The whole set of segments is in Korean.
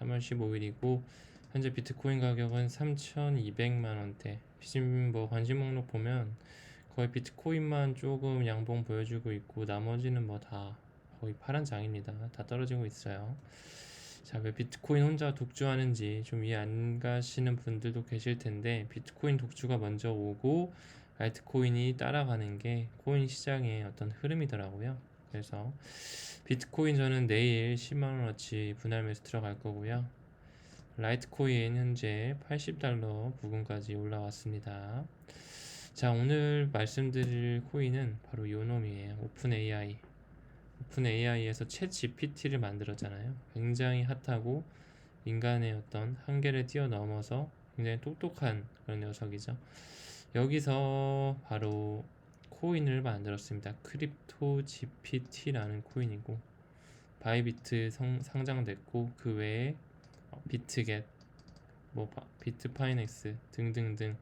3월 15일이고 현재 비트코인 가격은 3,200만 원대. 뭐 관심 목록 보면 거의 비트코인만 조금 양봉 보여주고 있고 나머지는 뭐 다 거의 파란 장입니다. 다 떨어지고 있어요. 자, 왜 비트코인 혼자 독주하는지 좀 이해 안 가시는 분들도 계실 텐데 비트코인 독주가 먼저 오고 알트코인이 따라가는 게 코인 시장의 어떤 흐름이더라고요. 그래서 비트코인 저는 내일 10만 원어치 분할 매수 들어갈 거고요. 라이트코인 현재 80달러 부근까지 올라왔습니다. 자, 오늘 말씀드릴 코인은 바로 요 놈이에요. 오픈 AI. 오픈 AI에서 챗 GPT를 만들었잖아요. 굉장히 핫하고 인간의 어떤 한계를 뛰어넘어서 굉장히 똑똑한 그런 녀석이죠. 여기서 바로 코인을 만들었습니다. 크립토 GPT라는 코인이고 바이비트 성, 상장됐고 그 외에 어, 비트겟, 뭐 바- 비트파이넥스 등등등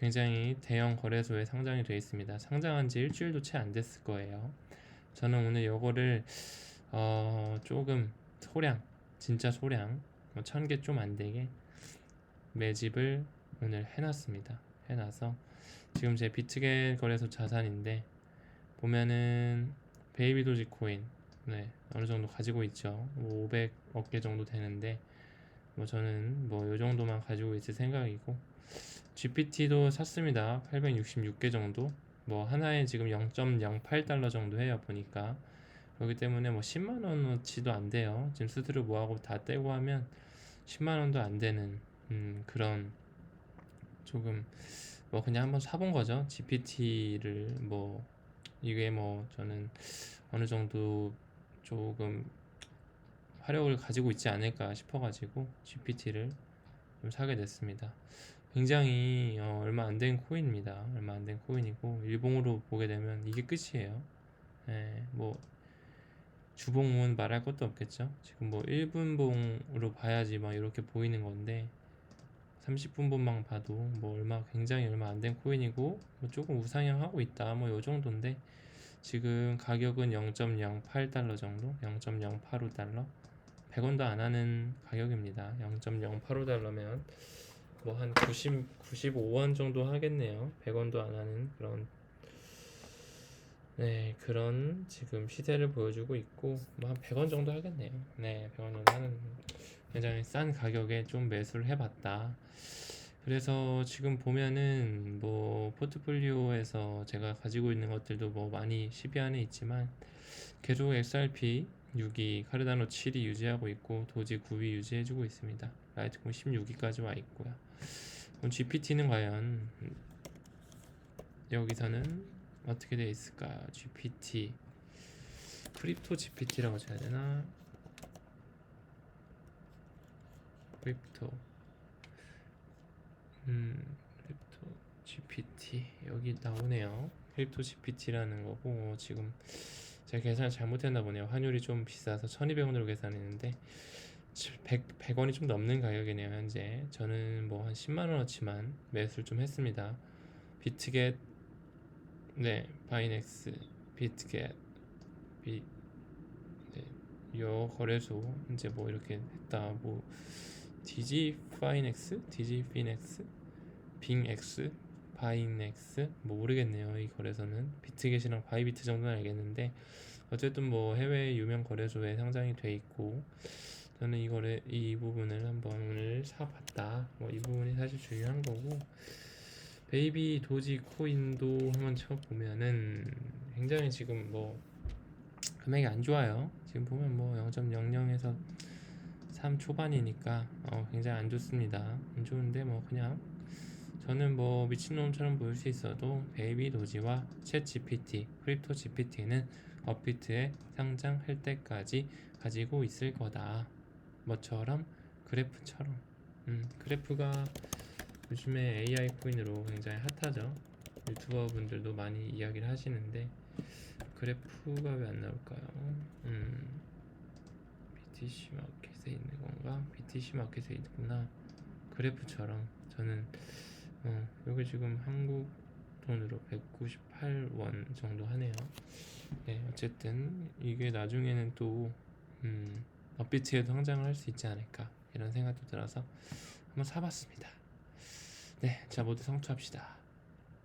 굉장히 대형 거래소에 상장이 되어 있습니다. 상장한 지 일주일도 채 안 됐을 거예요. 저는 오늘 요거를 어 조금 소량 진짜 소량 뭐 천개 좀 안 되게 매집을 오늘 해놨습니다. 해놔서 지금 제 비트겟 거래소 자산인데 보면은 베이비 도지 코인 네 어느 정도 가지고 있죠. 뭐 500억 개 정도 되는데 뭐 저는 뭐 요 정도만 가지고 있을 생각이고 GPT도 샀습니다. 866개 정도. 뭐 하나에 지금 0.08달러 정도 해요 보니까 그렇기 때문에 뭐 10만 원어치도 안 돼요. 지금 스스로 뭐하고 다 떼고 하면 10만 원도 안 되는 음, 그런 조금 뭐 그냥 한번 사본 거죠. GPT를 뭐 이게 뭐 저는 어느 정도 조금 화력을 가지고 있지 않을까 싶어가지고 GPT를 좀 사게 됐습니다. 굉장히 어, 얼마 안 된 코인입니다. 얼마 안 된 코인이고 일봉으로 보게 되면 이게 끝이에요. 예, 뭐 주봉은 말할 것도 없겠죠. 지금 뭐 1분봉으로 봐야지 막 이렇게 보이는 건데 30분봉만 봐도 뭐 얼마 굉장히 얼마 안 된 코인이고 뭐 조금 우상향하고 있다 뭐 요 정도인데 지금 가격은 0.08달러 정도, 0.085달러, 100원도 안 하는 가격입니다. 0.085달러면 뭐 한 90, 95원 정도 하겠네요. 100원도 안 하는 그런 네 그런 지금 시세를 보여주고 있고 뭐 한 100원 정도 하겠네요. 네 100원 정도 하는 굉장히 싼 가격에 좀 매수를 해 봤다. 그래서 지금 보면은 뭐 포트폴리오에서 제가 가지고 있는 것들도 뭐 많이 10위 안에 있지만 계속 XRP 6위, 카르다노 7위 유지하고 있고 도지 9위 유지해주고 있습니다. 라이트코인 16위까지 와 있고요. 그럼 GPT는 과연 여기서는 어떻게 되어 있을까? GPT 크립토 GPT라고 해야 되나? 크립토 음 크립토 GPT 여기 나오네요. 크립토 GPT라는 거고 지금 제가 계산을 잘못했나 보네요. 환율이 좀 비싸서 1200원으로 계산했는데 100, 100원이 좀 넘는 가격이네요 현재 저는 뭐 한 10만원어치만 매수를 좀 했습니다 비트겟 네 바이넥스 비트겟 비 네, 요 거래소 이제 뭐 이렇게 했다 뭐 디지 파이넥스? 디지 피넥스? 빙엑스? 바이넥스? 뭐 모르겠네요 이 거래소는. 비트겟이랑 바이비트 정도는 알겠는데 어쨌든 뭐 해외 유명 거래소에 상장이 돼 있고 저는 이거를 이 부분을 한번 오늘 사봤다. 뭐 이 부분이 사실 중요한 거고 베이비 도지 코인도 한번 쳐보면은 굉장히 지금 뭐 금액이 안 좋아요. 지금 보면 뭐 0.00에서 3 초반이니까 어 굉장히 안 좋습니다. 안 좋은데 뭐 그냥 저는 뭐 미친놈처럼 보일 수 있어도 베이비 도지와 챗 GPT, 크립토 GPT는 업비트에 상장할 때까지 가지고 있을 거다. 뭐처럼 그래프처럼 음, 그래프가 요즘에 AI 코인으로 굉장히 핫하죠. 유튜버 분들도 많이 이야기를 하시는데 그래프가 왜 안 나올까요? 음, BTC 마켓에 있는 건가? BTC 마켓에 있구나. 그래프처럼 저는 어, 여기 지금 한국 돈으로 198원 정도 하네요. 네 어쨌든 이게 나중에는 또 음, 업비트에도 상장을 할 수 있지 않을까 이런 생각도 들어서 한번 사봤습니다. 네, 자 모두 성투합시다.